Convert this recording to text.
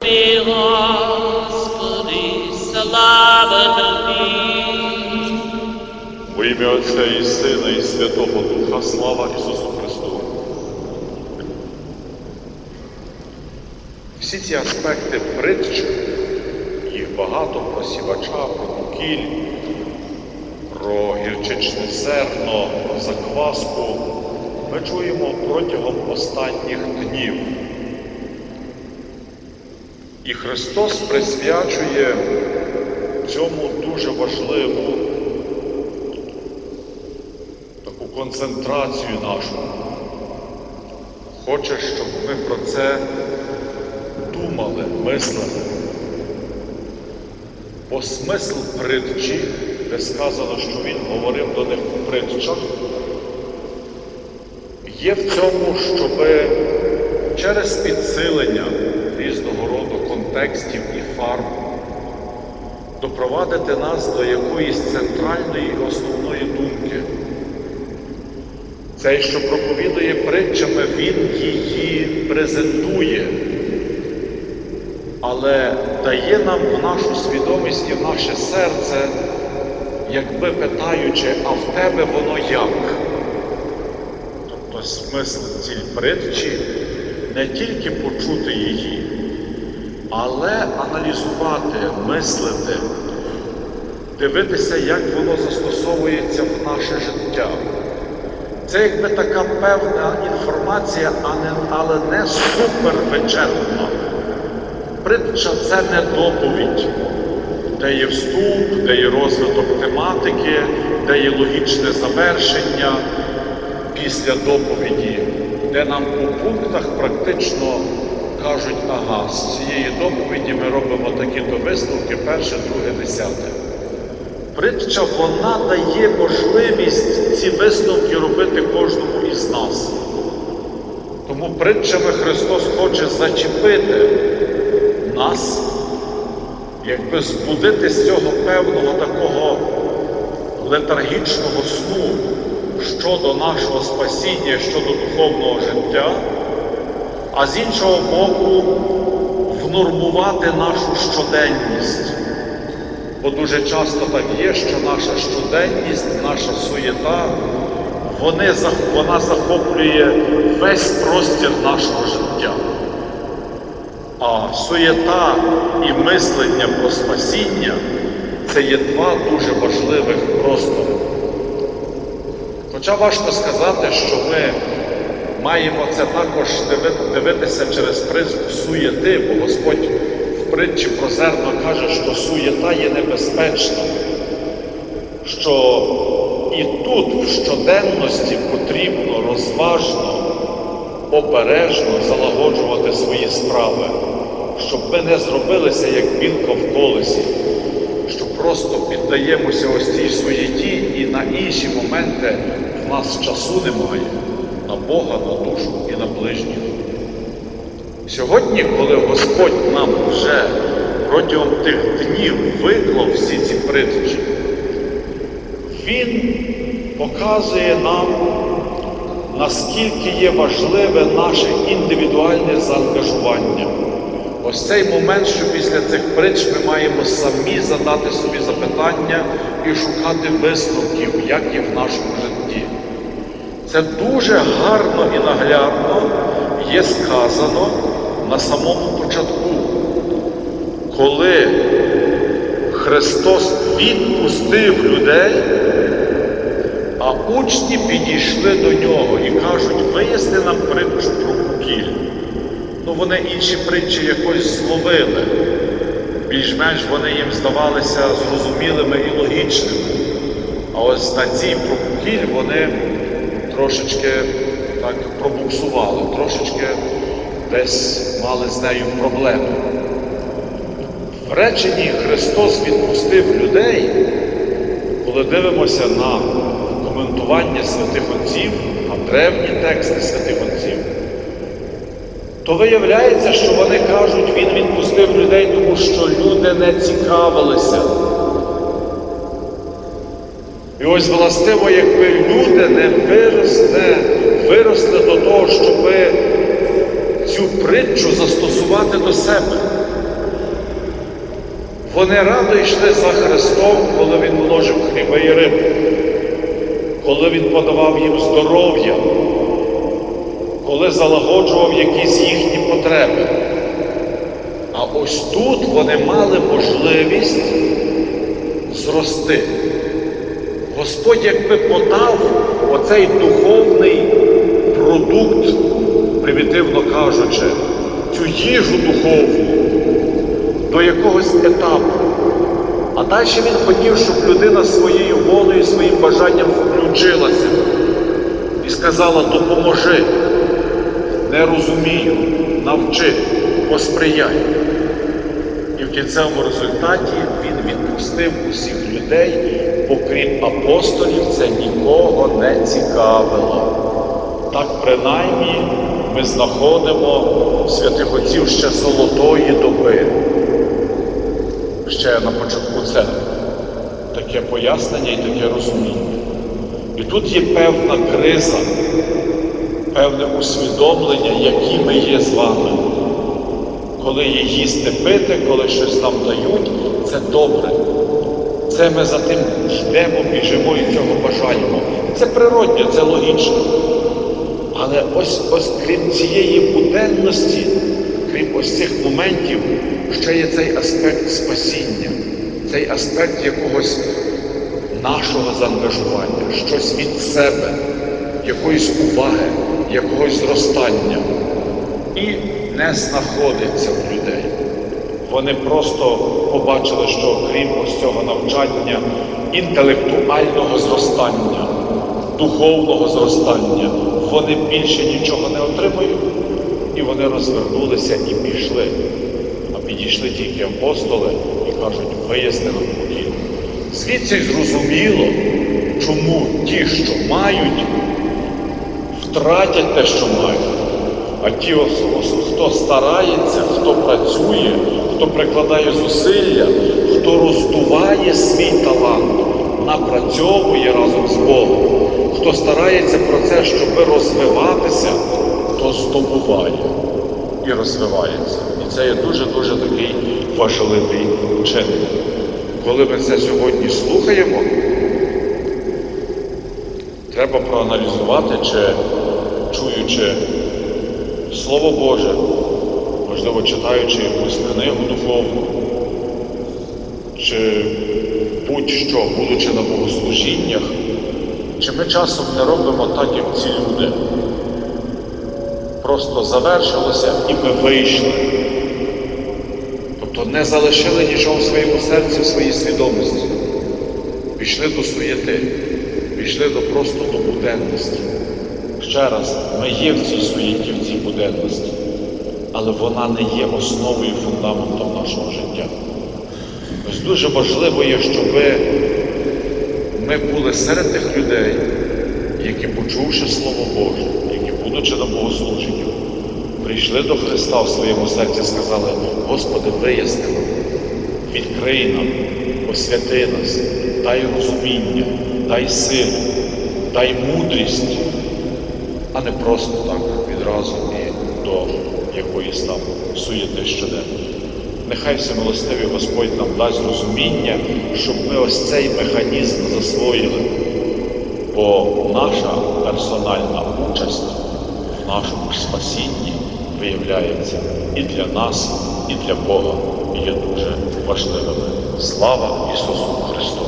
Господи, ім'я Отця і Сина, і Святого Духа, слава Ісусу Христу. Всі ці аспекти притч, їх багато про сівача, про кукіль, про гірчичне зерно, про закваску, ми чуємо протягом останніх днів. І Христос присвячує цьому дуже важливу таку концентрацію нашу. Хоче, щоб ми про це думали, мислили. Бо смисл притчі, де сказано, що він говорив до них у притчах, є в цьому, щоб через підсилення різного роду контекстів і фарб допровадити нас до якоїсь центральної основної думки. Цей, що проповідує притчами, він її презентує, але дає нам в нашу свідомість і в наше серце, якби питаючи, а в тебе воно як? Тобто смисл ціль притчі не тільки почути її, але аналізувати, мислити, дивитися, як воно застосовується в наше життя. Це якби така певна інформація, але не супервичерпна. Притча це не доповідь, де є вступ, де є розвиток тематики, де є логічне завершення після доповіді, де нам у пунктах практично кажуть, ага, з цієї доповіді ми робимо такі-то висновки, перше, друге, десяте. Притча вона дає можливість ці висновки робити кожному із нас. Тому притчами Христос хоче зачепити нас, якби збудити з цього певного такого летаргічного сну щодо нашого спасіння, щодо духовного життя, а з іншого боку, внормувати нашу щоденність. Бо дуже часто так є, що наша щоденність, наша суєта, вони, вона захоплює весь простір нашого життя. А суєта і мислення про спасіння це є два дуже важливих простори. Хоча важко сказати, що ми маємо це також дивитися через призму суєти, бо Господь в притчі про зерно каже, що суєта є небезпечна, що і тут в щоденності потрібно розважно, обережно залагоджувати свої справи, щоб ми не зробилися як білка в колесі, що просто піддаємося ось цій суєті і на інші моменти в нас часу немає Бога, на душу і на ближніх. Сьогодні, коли Господь нам вже протягом тих днів виклав всі ці притчі, Він показує нам, наскільки є важливе наше індивідуальне заангажування. Ось цей момент, що після цих притч ми маємо самі задати собі запитання і шукати висновків, як і в нашому житті. Це дуже гарно і наглядно є сказано на самому початку, коли Христос відпустив людей, а учні підійшли до нього і кажуть, виясни нам притчу про кукіль. Ну, вони інші притчі якось зловили. Більш-менш вони їм здавалися зрозумілими і логічними. А ось на цій про кукіль вони трошечки так пробуксували, трошечки десь мали з нею проблеми. В реченні Христос відпустив людей, коли дивимося на коментування святих отців, на древні тексти святих отців, то виявляється, що вони кажуть, Він відпустив людей, тому що люди не цікавилися. І ось властиво, якби люди не виросли, виросли до того, щоб цю притчу застосувати до себе. Вони радо йшли за Христом, коли Він множив хліба і рибу, коли Він подавав їм здоров'я, коли залагоджував якісь їхні потреби. А ось тут вони мали можливість зрости. Господь якби подав оцей духовний продукт, примітивно кажучи, цю їжу духовну до якогось етапу. А далі він хотів, щоб людина своєю волею, своїм бажанням включилася і сказала, допоможи, не розумію, навчи, посприяй. В кінцевому результаті він відпустив усіх людей, окрім апостолів, це нікого не цікавило. Так принаймні ми знаходимо святих отців ще золотої доби. Ще на початку церкви. Таке пояснення і таке розуміння. І тут є певна криза, певне усвідомлення, які ми є з вами. Коли є їсти пити, коли щось нам дають, це добре. Це ми за тим йдемо, біжимо і цього бажаємо. Це природне, це логічно. Але ось, ось крім цієї буденності, крім ось цих моментів, ще є цей аспект спасіння, цей аспект якогось нашого заангажування, щось від себе, якоїсь уваги, якогось зростання. І не знаходиться в людей. Вони просто побачили, що крім ось цього навчання, інтелектуального зростання, духовного зростання, вони більше нічого не отримують, і вони розвернулися і пішли. А підійшли тільки апостоли і кажуть, вияснили покій. Звідси зрозуміло, чому ті, що мають, втратять те, що мають. А ті, хто старається, хто працює, хто прикладає зусилля, хто роздуває свій талант, напрацьовує разом з Богом, хто старається про це, щоб розвиватися, то здобуває і розвивається. І це є дуже-дуже такий важливий чинник. Коли ми це сьогодні слухаємо, треба проаналізувати, чи чуючи Слово Боже, можливо, читаючи якусь книгу духовну, чи будь-що, будучи на богослужіннях, чи ми часом не робимо так, як ці люди. Просто завершилося і ми вийшли. Тобто не залишили нічого в своєму серці, в своїй свідомості. Пішли до суєти, пішли до просто до буденності. Ще раз, ми є в цій суєті, в цій буденності, але вона не є основою фундаментом нашого життя. Ось дуже важливо є, щоб ми були серед тих людей, які, почувши Слово Боже, які, будучи на богослуженню, прийшли до Христа в своєму серці і сказали, Господи, виясни нам, відкрий нам, освяти нас, дай розуміння, дай силу, дай мудрість, а не просто так відразу і до якоїсь там суєти щоденної. Нехай всемилостивий Господь нам дасть розуміння, щоб ми ось цей механізм засвоїли, бо наша персональна участь в нашому спасінні виявляється і для нас, і для Бога є дуже важливими. Слава Ісусу Христу!